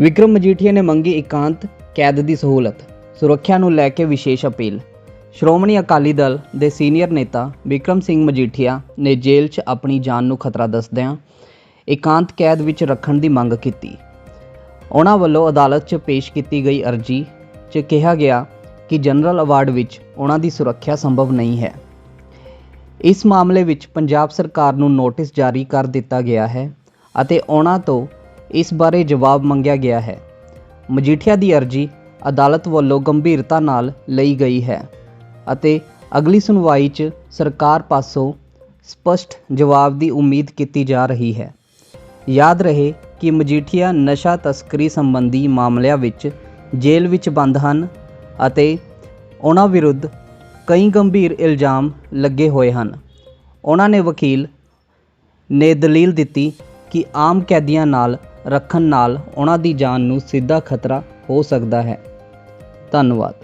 ਵਿਕਰਮ ਮਜੀਠੀਆ ਨੇ ਮੰਗੀ ਇਕਾਂਤ ਕੈਦ ਦੀ ਸਹੂਲਤ, ਸੁਰੱਖਿਆ ਨੂੰ ਲੈ ਕੇ ਵਿਸ਼ੇਸ਼ ਅਪੀਲ। ਸ਼੍ਰੋਮਣੀ ਅਕਾਲੀ ਦਲ ਦੇ ਸੀਨੀਅਰ ਨੇਤਾ ਵਿਕਰਮ ਸਿੰਘ ਮਜੀਠੀਆ ਨੇ ਜੇਲ੍ਹ 'ਚ ਆਪਣੀ ਜਾਨ ਨੂੰ ਖਤਰਾ ਦੱਸਦਿਆਂ ਇਕਾਂਤ ਕੈਦ ਵਿੱਚ ਰੱਖਣ ਦੀ ਮੰਗ ਕੀਤੀ। ਉਹਨਾਂ ਵੱਲੋਂ ਅਦਾਲਤ 'ਚ ਪੇਸ਼ ਕੀਤੀ ਗਈ ਅਰਜੀ 'ਚ ਕਿਹਾ ਗਿਆ ਕਿ ਜਨਰਲ ਅਵਾਰਡ ਵਿੱਚ ਉਹਨਾਂ ਦੀ ਸੁਰੱਖਿਆ ਸੰਭਵ ਨਹੀਂ ਹੈ। ਇਸ ਮਾਮਲੇ ਵਿੱਚ ਪੰਜਾਬ ਸਰਕਾਰ ਨੂੰ ਨੋਟਿਸ ਜਾਰੀ ਕਰ ਦਿੱਤਾ ਗਿਆ ਹੈ ਅਤੇ ਉਹਨਾਂ ਤੋਂ ਇਸ ਬਾਰੇ ਜਵਾਬ ਮੰਗਿਆ ਗਿਆ ਹੈ। ਮਜੀਠੀਆ ਦੀ ਅਰਜੀ ਅਦਾਲਤ ਵੱਲੋਂ ਗੰਭੀਰਤਾ ਨਾਲ ਲਈ ਗਈ ਹੈ ਅਤੇ ਅਗਲੀ ਸੁਣਵਾਈ 'ਚ ਸਰਕਾਰ ਪਾਸੋਂ ਸਪਸ਼ਟ ਜਵਾਬ ਦੀ ਉਮੀਦ ਕੀਤੀ ਜਾ ਰਹੀ ਹੈ। ਯਾਦ ਰਹੇ ਕਿ ਮਜੀਠੀਆ ਨਸ਼ਾ ਤਸਕਰੀ ਸੰਬੰਧੀ ਮਾਮਲਿਆਂ ਵਿੱਚ ਜੇਲ੍ਹ ਵਿੱਚ ਬੰਦ ਹਨ ਅਤੇ ਉਹਨਾਂ ਵਿਰੁੱਧ ਕਈ ਗੰਭੀਰ ਇਲਜ਼ਾਮ ਲੱਗੇ ਹੋਏ ਹਨ। ਉਹਨਾਂ ਨੇ ਵਕੀਲ ਨੇ ਦਲੀਲ ਦਿੱਤੀ ਕਿ ਆਮ ਕੈਦੀਆਂ ਨਾਲ ਰੱਖਣ ਨਾਲ ਉਹਨਾਂ ਦੀ ਜਾਨ ਨੂੰ ਸਿੱਧਾ ਖਤਰਾ ਹੋ ਸਕਦਾ ਹੈ। ਧੰਨਵਾਦ।